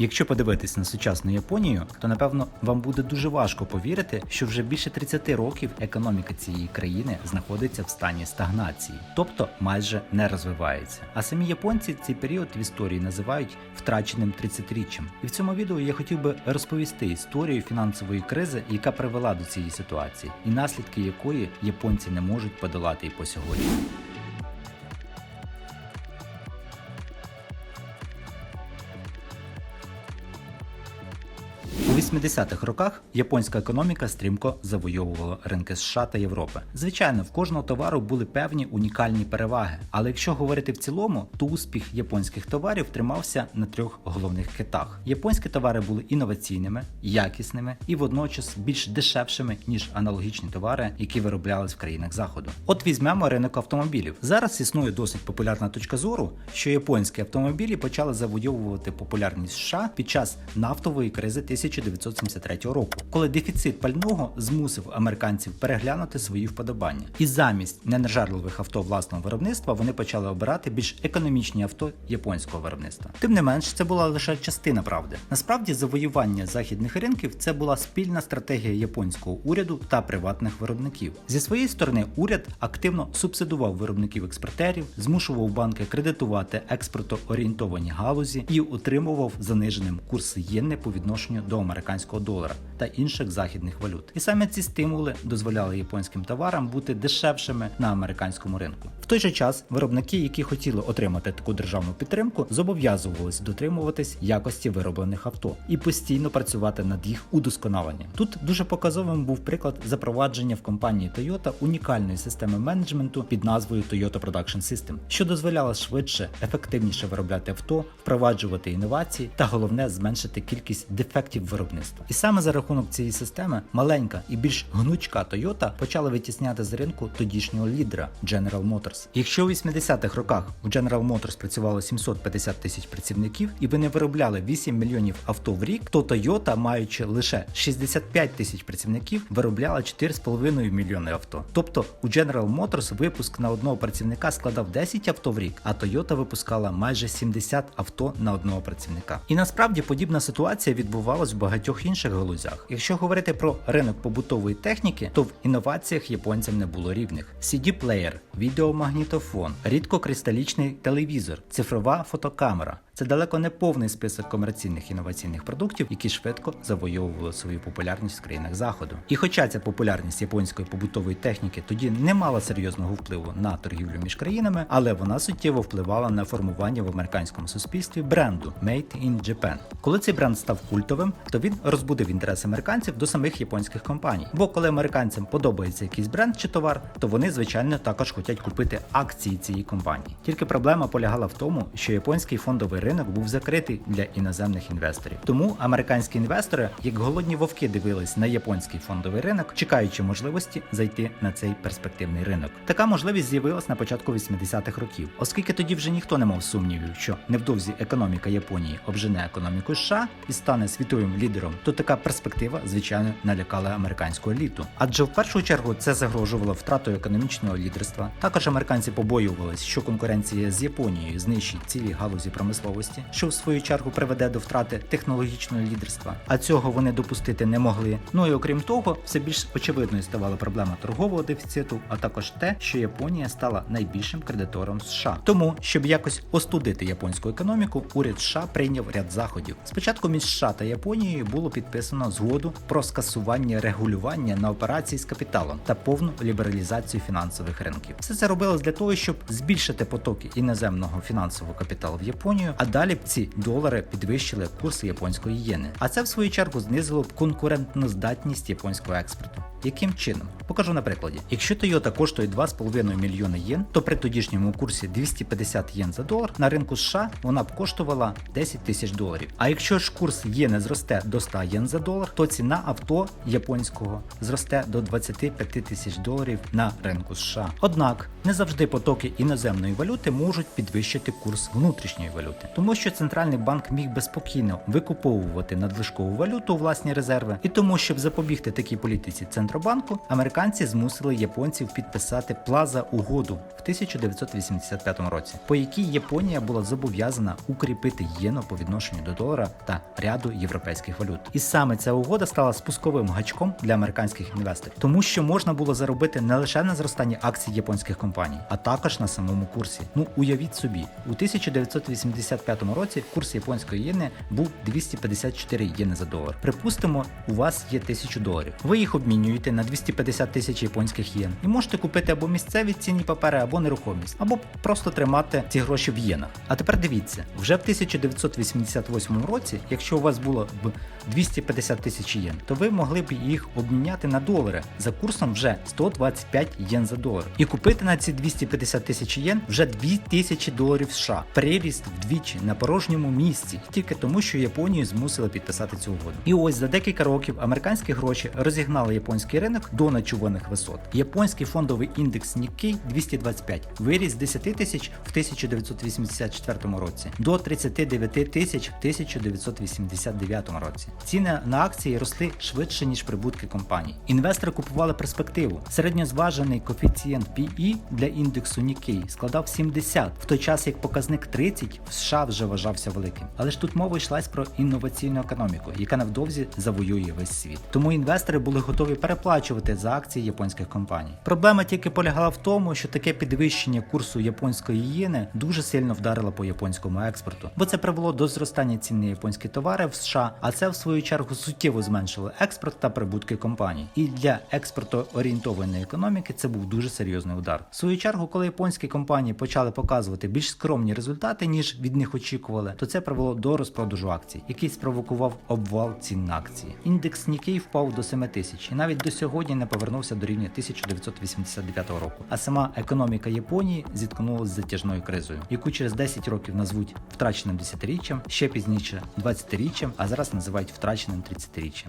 Якщо подивитись на сучасну Японію, то напевно вам буде дуже важко повірити, що вже більше 30 років економіка цієї країни знаходиться в стані стагнації, тобто майже не розвивається. А самі японці цей період в історії називають втраченим 30-річчям. І в цьому відео я хотів би розповісти історію фінансової кризи, яка привела до цієї ситуації, і наслідки якої японці не можуть подолати і по сьогодні. 80-х роках японська економіка стрімко завойовувала ринки США та Європи. Звичайно, в кожного товару були певні унікальні переваги. Але якщо говорити в цілому, то успіх японських товарів тримався на трьох головних китах. Японські товари були інноваційними, якісними і водночас більш дешевшими ніж аналогічні товари, які вироблялись в країнах заходу. От візьмемо ринок автомобілів. Зараз існує досить популярна точка зору, що японські автомобілі почали завойовувати популярність США під час нафтової кризи 1973 року, коли дефіцит пального змусив американців переглянути свої вподобання. І замість ненажарливих авто власного виробництва вони почали обирати більш економічні авто японського виробництва. Тим не менш, це була лише частина правди. Насправді, завоювання західних ринків це була спільна стратегія японського уряду та приватних виробників. Зі своєї сторони, уряд активно субсидував виробників експортерів, змушував банки кредитувати експортоорієнтовані галузі і утримував заниженим курс єни по відношенню до американського долара та інших західних валют. І саме ці стимули дозволяли японським товарам бути дешевшими на американському ринку. В той же час виробники, які хотіли отримати таку державну підтримку, зобов'язувались дотримуватись якості вироблених авто і постійно працювати над їх удосконаленням. Тут дуже показовим був приклад запровадження в компанії Toyota унікальної системи менеджменту під назвою Toyota Production System, що дозволяла швидше, ефективніше виробляти авто, впроваджувати інновації та головне зменшити кількість дефектів виробництва. І саме за рахунок цієї системи маленька і більш гнучка Toyota почала витісняти з ринку тодішнього лідера General Motors. Якщо у 80-х роках у General Motors працювало 750 тисяч працівників і вони виробляли 8 мільйонів авто в рік, то Toyota, маючи лише 65 тисяч працівників, виробляла 4,5 мільйони авто. Тобто у General Motors випуск на одного працівника складав 10 авто в рік, а Toyota випускала майже 70 авто на одного працівника. І насправді подібна ситуація відбувалась в багатьох інших галузях. Якщо говорити про ринок побутової техніки, то в інноваціях японцям не було рівних: CD-плеєр, відеомагнітофон, рідкокристалічний телевізор, цифрова фотокамера. Це далеко не повний список комерційних інноваційних продуктів, які швидко завойовували свою популярність в країнах заходу. І хоча ця популярність японської побутової техніки тоді не мала серйозного впливу на торгівлю між країнами, але вона суттєво впливала на формування в американському суспільстві бренду Made in Japan. Коли цей бренд став культовим, то він розбудив інтерес американців до самих японських компаній. Бо коли американцям подобається якийсь бренд чи товар, то вони звичайно також хочуть купити акції цієї компанії. Тільки проблема полягала в тому, що японський фондовий ринок був закритий для іноземних інвесторів. Тому американські інвестори, як голодні вовки, дивились на японський фондовий ринок, чекаючи можливості зайти на цей перспективний ринок. Така можливість з'явилась на початку 80-х років, оскільки тоді вже ніхто не мав сумнівів, що невдовзі економіка Японії обжене економіку США і стане світовим лідером, то така перспектива, звичайно, налякала американську еліту. Адже в першу чергу це загрожувало втратою економічного лідерства. Також американці побоювались, що конкуренція з Японією знищить цілі галузі промисловості, що в свою чергу приведе до втрати технологічного лідерства. А цього вони допустити не могли. Ну і окрім того, все більш очевидною ставала проблема торгового дефіциту, а також те, що Японія стала найбільшим кредитором США. Тому, щоб якось остудити японську економіку, уряд США прийняв ряд заходів. Спочатку між США та Японією було підписано згоду про скасування регулювання на операції з капіталом та повну лібералізацію фінансових ринків. Все це робилось для того, щоб збільшити потоки іноземного фінансового капіталу в Японію, а далі б ці долари підвищили курс японської єни. А це в свою чергу знизило б конкурентноздатність японського експорту. Яким чином? Покажу на прикладі. Якщо Toyota коштує 2,5 мільйони єн, то при тодішньому курсі 250 єн за долар на ринку США вона б коштувала 10 тисяч доларів. А якщо ж курс єни зросте до 100 єн за долар, то ціна авто японського зросте до 25 тисяч доларів на ринку США. Однак не завжди потоки іноземної валюти можуть підвищити курс внутрішньої валюти, тому що центральний банк міг би спокійно викуповувати надлишкову валюту у власні резерви, і тому, щоб запобігти такій політиці центробанку, американці змусили японців підписати плаза угоду в 1985 році, по якій Японія була зобов'язана укріпити єну по відношенню до долара та ряду європейських валют. І саме ця угода стала спусковим гачком для американських інвесторів, тому що можна було заробити не лише на зростанні акцій японських компаній, а також на самому курсі. Ну уявіть собі, у 1985 році курс японської єни був 254 єни за долар. Припустимо, у вас є 1000 доларів. Ви їх обмінюєте на 250 тисяч японських єн і можете купити або місцеві цінні папери, або нерухомість, або просто тримати ці гроші в єнах. А тепер дивіться, вже в 1988 році, якщо у вас було б 250 тисяч єн, то ви могли б їх обміняти на долари за курсом вже 125 єн за долар. І купити на ці 250 тисяч єн вже 2000 доларів США. Приріст вдвічі на порожньому місці, тільки тому, що Японію змусили підписати цю угоду. І ось за декілька років американські гроші розігнали японський ринок до нечуваних висот. Японський фондовий індекс Nikkei 225 виріс з 10 тисяч в 1984 році до 39 тисяч в 1989 році. Ціни на акції росли швидше ніж прибутки компаній. Інвестори купували перспективу. Середньозважений коефіцієнт PE для індексу Nikkei складав 70, в той час як показник 30 в США вже вважався великим. Але ж тут мова йшлась про інноваційну економіку, яка невдовзі завоює весь світ. Тому інвестори були готові переплачувати за акції японських компаній. Проблема тільки полягала в тому, що таке підвищення курсу японської єни дуже сильно вдарило по японському експорту, бо це привело до зростання цін на японські товари в США, а це в свою чергу суттєво зменшило експорт та прибутки компаній. І для експорту орієнтованої економіки це був дуже серйозний удар. Свою чергу, коли японські компанії почали показувати більш скромні результати, ніж від них очікували, то це привело до розпродажу акцій, який спровокував обвал цін на акції. Індекс Nikkei впав до 7 тисяч і навіть до сьогодні не повернувся до рівня 1989 року. А сама економіка Японії зіткнулася з затяжною кризою, яку через 10 років назвуть втраченим десятиріччям, ще пізніше 20-річчям, а зараз називають втраченим 30-річчям.